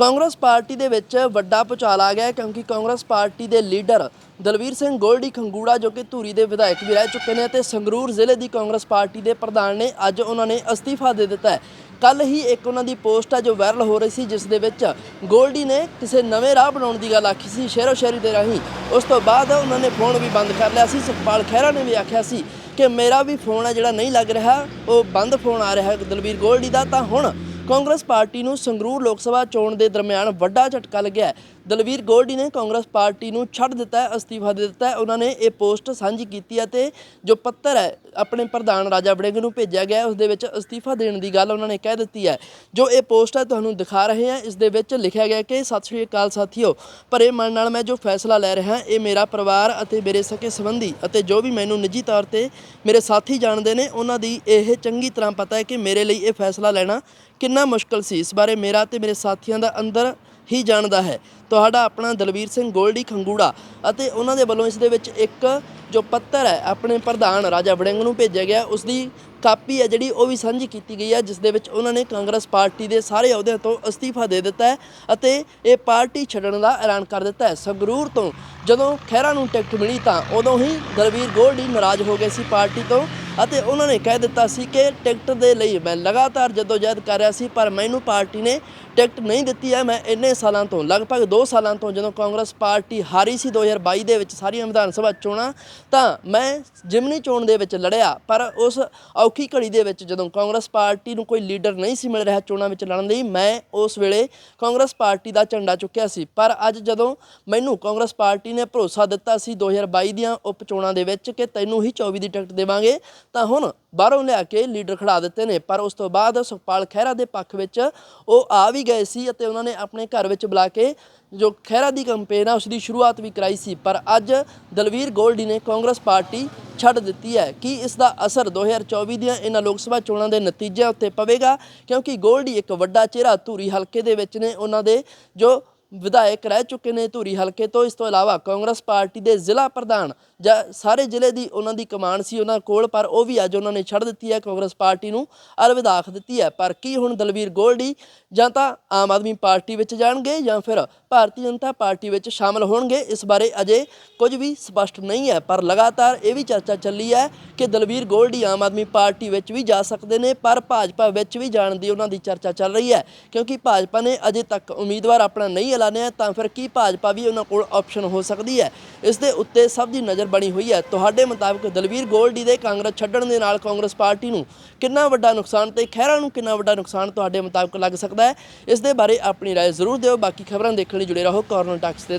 Congress party ਦੇ ਵਿੱਚ ਵੱਡਾ ਭੁਚਾਲ ਆ ਗਿਆ ਕਿਉਂਕਿ ਕਾਂਗਰਸ ਪਾਰਟੀ ਦੇ ਲੀਡਰ ਦਲਵੀਰ ਸਿੰਘ ਗੋਲਡੀ ਖੰਗੂੜਾ ਜੋ ਕਿ ਧੂਰੀ ਦੇ ਵਿਧਾਇਕ ਵੀ ਰਹਿ ਚੁੱਕੇ ਨੇ ਤੇ ਸੰਗਰੂਰ ਜ਼ਿਲ੍ਹੇ ਦੀ ਕਾਂਗਰਸ ਪਾਰਟੀ ਦੇ ਪ੍ਰਧਾਨ ਨੇ ਅੱਜ ਉਹਨਾਂ ਨੇ ਅਸਤੀਫਾ ਦੇ ਦਿੱਤਾ ਹੈ। ਕੱਲ ਹੀ ਇੱਕ ਉਹਨਾਂ ਦੀ ਪੋਸਟ ਹੈ ਜੋ ਵਾਇਰਲ ਹੋ ਰਹੀ ਸੀ, ਜਿਸ ਦੇ ਵਿੱਚ ਗੋਲਡੀ ਨੇ ਕਿਸੇ ਨਵੇਂ ਰਾਹ ਬਣਾਉਣ ਦੀ ਗੱਲ ਆਖੀ ਸੀ, ਸ਼ਹਿਰੋ ਸ਼ਹਿਰੀ ਦੇ ਰਾਹੀਂ। ਉਸ ਤੋਂ ਬਾਅਦ ਉਹਨਾਂ ਨੇ ਫੋਨ ਵੀ ਬੰਦ ਕਰ ਲਿਆ ਸੀ, ਸੁਖਪਾਲ ਖਹਿਰਾ ਨੇ ਵੀ ਆਖਿਆ ਸੀ ਕਿ ਮੇਰਾ ਵੀ ਫੋਨ ਹੈ ਜਿਹੜਾ ਨਹੀਂ ਲੱਗ ਰਿਹਾ, ਉਹ ਬੰਦ ਫੋਨ ਆ ਰਿਹਾ ਹੈ ਦਲਵੀਰ ਗੋਲਡੀ ਦਾ, ਤਾਂ ਹੁਣ ਕਾਂਗਰਸ ਪਾਰਟੀ ਨੂੰ ਸੰਗਰੂਰ ਲੋਕ ਸਭਾ ਚੋਣ ਦੇ ਦਰਮਿਆਨ ਵੱਡਾ ਝਟਕਾ ਲੱਗਿਆ ਦਲਵੀਰ ਗੋਲਡੀ ਨੇ ਕਾਂਗਰਸ ਪਾਰਟੀ ਨੂੰ ਛੱਡ ਦਿੱਤਾ ਹੈ ਅਸਤੀਫਾ ਦੇ ਦਿੱਤਾ ਹੈ। ਉਹਨਾਂ ਨੇ ਇਹ ਪੋਸਟ ਸਾਂਝੀ ਕੀਤੀ ਹੈ ਤੇ ਜੋ ਪੱਤਰ ਹੈ ਆਪਣੇ ਪ੍ਰਧਾਨ ਰਾਜਾ ਵੜਿੰਗ ਨੂੰ ਭੇਜਿਆ ਗਿਆ ਹੈ, ਉਸ ਦੇ ਵਿੱਚ ਅਸਤੀਫਾ ਦੇਣ ਦੀ ਗੱਲ ਉਹਨਾਂ ਨੇ ਕਹਿ ਦਿੱਤੀ ਹੈ। ਜੋ ਇਹ ਪੋਸਟ ਹੈ ਤੁਹਾਨੂੰ ਦਿਖਾ ਰਹੇ ਹਾਂ। ਇਸ ਦੇ ਵਿੱਚ ਲਿਖਿਆ ਗਿਆ ਕਿ ਸਤਿ ਸ਼੍ਰੀ ਅਕਾਲ ਸਾਥੀਓ ਭਰੇ ਮਨ ਨਾਲ ਮੈਂ ਜੋ ਫੈਸਲਾ ਲੈ ਰਿਹਾ ਇਹ ਮੇਰਾ ਪਰਿਵਾਰ ਅਤੇ ਮੇਰੇ ਸਕੇ ਸੰਬੰਧੀ ਅਤੇ ਜੋ ਵੀ ਮੈਨੂੰ ਨਿੱਜੀ ਤੌਰ ਤੇ ਮੇਰੇ ਸਾਥੀ ਜਾਣਦੇ ਨੇ ਉਹਨਾਂ ਦੀ ਇਹ ਚੰਗੀ ਤਰ੍ਹਾਂ ਪਤਾ ਹੈ ਕਿ ਮੇਰੇ ਲਈ ਇਹ ਫੈਸਲਾ ਲੈਣਾ ਕਿੰਨਾ ਮੁਸ਼ਕਲ ਸੀ। ਇਸ ਬਾਰੇ ਮੇਰਾ ਤੇ ਮੇਰੇ ਸਾਥੀਆਂ ਦਾ ਅੰਦਰ ਹੀ ਜਾਣਦਾ ਹੈ। ਤੁਹਾਡਾ ਆਪਣਾ ਦਲਵੀਰ ਸਿੰਘ ਗੋਲਡੀ ਖੰਗੂੜਾ ਅਤੇ ਉਹਨਾਂ ਦੇ ਵੱਲੋਂ ਇਸ ਦੇ ਵਿੱਚ ਇੱਕ ਜੋ ਪੱਤਰ ਹੈ, ਆਪਣੇ ਪ੍ਰਧਾਨ ਰਾਜਾ ਵੜਿੰਗ ਨੂੰ ਭੇਜਿਆ ਗਿਆ। ਉਸ ਦੀ ਕਾਪੀ ਹੈ ਜਿਹੜੀ ਉਹ ਵੀ ਸਾਂਝੀ ਕੀਤੀ ਗਈ ਹੈ, ਜਿਸ ਦੇ ਵਿੱਚ ਉਹਨਾਂ ਨੇ ਕਾਂਗਰਸ ਪਾਰਟੀ ਦੇ ਸਾਰੇ ਅਹੁਦਿਆਂ ਤੋਂ ਅਸਤੀਫਾ ਦੇ ਦਿੱਤਾ ਹੈ ਅਤੇ ਇਹ ਪਾਰਟੀ ਛੱਡਣ ਦਾ ਐਲਾਨ ਕਰ ਦਿੱਤਾ ਹੈ। ਸੰਗਰੂਰ ਤੋਂ ਜਦੋਂ ਖਹਿਰਾ ਨੂੰ ਟਿਕਟ ਮਿਲੀ ਤਾਂ ਉਦੋਂ ਹੀ ਦਲਵੀਰ ਗੋਲਡੀ ਨਾਰਾਜ਼ ਹੋ ਗਏ ਸੀ ਪਾਰਟੀ ਤੋਂ। ਅਤੇ ਉਹਨਾਂ ਨੇ ਕਹਿ ਦਿੱਤਾ ਸੀ ਕਿ ਟਿਕਟ ਦੇ ਲਈ ਮੈਂ ਲਗਾਤਾਰ ਜਦੋਜਹਿਦ ਕਰ ਰਿਹਾ ਸੀ, ਪਰ ਮੈਨੂੰ ਪਾਰਟੀ ਨੇ ਟਿਕਟ ਨਹੀਂ ਦਿੱਤੀ ਹੈ। ਮੈਂ ਇੰਨੇ ਸਾਲਾਂ ਤੋਂ, ਲਗਭਗ 2 ਸਾਲਾਂ ਤੋਂ ਜਦੋਂ ਕਾਂਗਰਸ ਪਾਰਟੀ ਹਾਰੀ ਸੀ 2022 ਦੇ ਵਿੱਚ ਸਾਰੀਆਂ ਵਿਧਾਨ ਸਭਾ ਚੋਣਾਂ, ਤਾਂ ਮੈਂ ਜਿਮਨੀ ਚੋਣ ਦੇ ਵਿੱਚ ਲੜਿਆ। ਪਰ ਉਸ ਔਖੀ ਘੜੀ ਦੇ ਵਿੱਚ ਜਦੋਂ ਕਾਂਗਰਸ ਪਾਰਟੀ ਨੂੰ ਕੋਈ ਲੀਡਰ ਨਹੀਂ ਸੀ ਮਿਲ ਰਿਹਾ ਚੋਣਾਂ ਵਿੱਚ ਲੜਨ ਲਈ, ਮੈਂ ਉਸ ਵੇਲੇ ਕਾਂਗਰਸ ਪਾਰਟੀ ਦਾ ਝੰਡਾ ਚੁੱਕਿਆ ਸੀ। ਪਰ ਅੱਜ ਜਦੋਂ ਮੈਨੂੰ ਕਾਂਗਰਸ ਪਾਰਟੀ ਨੇ ਭਰੋਸਾ ਦਿੱਤਾ ਸੀ 2022 ਦੀਆਂ ਉਪ ਚੋਣਾਂ ਦੇ ਵਿੱਚ ਕਿ ਤੈਨੂੰ ਹੀ 24 ਦੀ ਟਿਕਟ ਦੇਵਾਂਗੇ ਤਾਂ ਹੁਣ ਬਾਹਰੋਂ ਲਿਆ ਕੇ ਲੀਡਰ ਖੜਾ ਦਿੱਤੇ ਨੇ, ਪਰ ਉਸ ਤੋਂ ਬਾਅਦ ਸੁਖਪਾਲ ਖਹਿਰਾ ਦੇ ਪੱਖ ਵਿੱਚ ਉਹ ਆ ਵੀ ਗਏ ਸੀ ਅਤੇ ਉਹਨਾਂ ਨੇ ਆਪਣੇ ਘਰ ਵਿੱਚ ਬੁਲਾ ਕੇ ਜੋ ਖਹਿਰਾ ਦੀ ਕੰਪੇਨ ਆ ਉਸ ਦੀ ਸ਼ੁਰੂਆਤ ਵੀ ਕਰਾਈ ਸੀ। ਪਰ ਅੱਜ ਦਲਵੀਰ ਗੋਲਡੀ ਨੇ ਕਾਂਗਰਸ ਪਾਰਟੀ ਛੱਡ ਦਿੱਤੀ ਹੈ ਕੀ ਇਸ ਦਾ ਅਸਰ 2024 ਦੀਆਂ ਇਹਨਾਂ ਲੋਕ ਸਭਾ ਚੋਣਾਂ ਦੇ ਨਤੀਜਿਆਂ ਉੱਤੇ ਪਵੇਗਾ, ਕਿਉਂਕਿ ਗੋਲਡੀ ਇੱਕ ਵੱਡਾ ਚਿਹਰਾ ਧੂਰੀ ਹਲਕੇ ਦੇ ਵਿੱਚ ਨੇ। ਉਹਨਾਂ ਦੇ ਜੋ ਵਿਧਾਇਕ ਰਹਿ ਚੁੱਕੇ ਨੇ ਧੂਰੀ ਹਲਕੇ ਤੋਂ। ਇਸ ਤੋਂ ਇਲਾਵਾ ਕਾਂਗਰਸ ਪਾਰਟੀ ਦੇ ਜ਼ਿਲ੍ਹਾ ਪ੍ਰਧਾਨ ਜਾਂ ਸਾਰੇ ਜ਼ਿਲ੍ਹੇ ਦੀ ਉਹਨਾਂ ਦੀ ਕਮਾਨ ਸੀ ਉਹਨਾਂ ਕੋਲ, ਪਰ ਉਹ ਵੀ ਅੱਜ ਉਹਨਾਂ ਨੇ ਛੱਡ ਦਿੱਤੀ ਹੈ, ਕਾਂਗਰਸ ਪਾਰਟੀ ਨੂੰ ਅਲਵਿਦਾਖ ਦਿੱਤੀ ਹੈ। ਪਰ ਕੀ ਹੁਣ ਦਲਵੀਰ ਗੋਲਡੀ ਜਾਂ ਤਾਂ ਆਮ ਆਦਮੀ ਪਾਰਟੀ ਵਿੱਚ ਜਾਣਗੇ ਜਾਂ ਫਿਰ ਭਾਰਤੀ ਜਨਤਾ ਪਾਰਟੀ ਵਿੱਚ ਸ਼ਾਮਲ ਹੋਣਗੇ, ਇਸ ਬਾਰੇ ਅਜੇ ਕੁਝ ਵੀ ਸਪਸ਼ਟ ਨਹੀਂ ਹੈ। ਪਰ ਲਗਾਤਾਰ ਇਹ ਵੀ ਚਰਚਾ ਚੱਲੀ ਹੈ ਕਿ ਦਲਵੀਰ ਗੋਲਡੀ ਆਮ ਆਦਮੀ ਪਾਰਟੀ ਵਿੱਚ ਵੀ ਜਾ ਸਕਦੇ ਨੇ, ਪਰ ਭਾਜਪਾ ਵਿੱਚ ਵੀ ਜਾਣ ਦੀ ਉਹਨਾਂ ਦੀ ਚਰਚਾ ਚੱਲ ਰਹੀ ਹੈ, ਕਿਉਂਕਿ ਭਾਜਪਾ ਨੇ ਅਜੇ ਤੱਕ ਉਮੀਦਵਾਰ ਆਪਣਾ ਨਹੀਂ ਐਲਾਨਿਆ ਤਾਂ ਫਿਰ ਕੀ ਭਾਜਪਾ ਵੀ ਉਹਨਾਂ ਕੋਲ ਆਪਸ਼ਨ ਹੋ ਸਕਦੀ ਹੈ ਇਸ ਦੇ ਉੱਤੇ ਸਭ ਦੀ ਨਜ਼ਰ ਬਣੀ ਹੋਈ ਹੈ ਤੁਹਾਡੇ ਮੁਤਾਬਕ ਦਲਵੀਰ ਗੋਲਡੀ ਦੇ ਕਾਂਗਰਸ ਛੱਡਣ ਦੇ ਨਾਲ ਕਾਂਗਰਸ ਪਾਰਟੀ ਨੂੰ ਕਿੰਨਾ ਵੱਡਾ ਨੁਕਸਾਨ ਤੇ ਖਹਿਰਾ ਨੂੰ ਕਿੰਨਾ ਵੱਡਾ ਨੁਕਸਾਨ ਤੁਹਾਡੇ ਮੁਤਾਬਕ ਲੱਗ ਸਕਦਾ ਹੈ ਇਸ ਦੇ ਬਾਰੇ ਆਪਣੀ رائے ਜ਼ਰੂਰ ਦਿਓ ਬਾਕੀ ਖਬਰਾਂ ਦੇਖਣ ਲਈ ਜੁੜੇ ਰਹੋ ਕਾਰਨਰ ਟਾਕਸ ਦੇ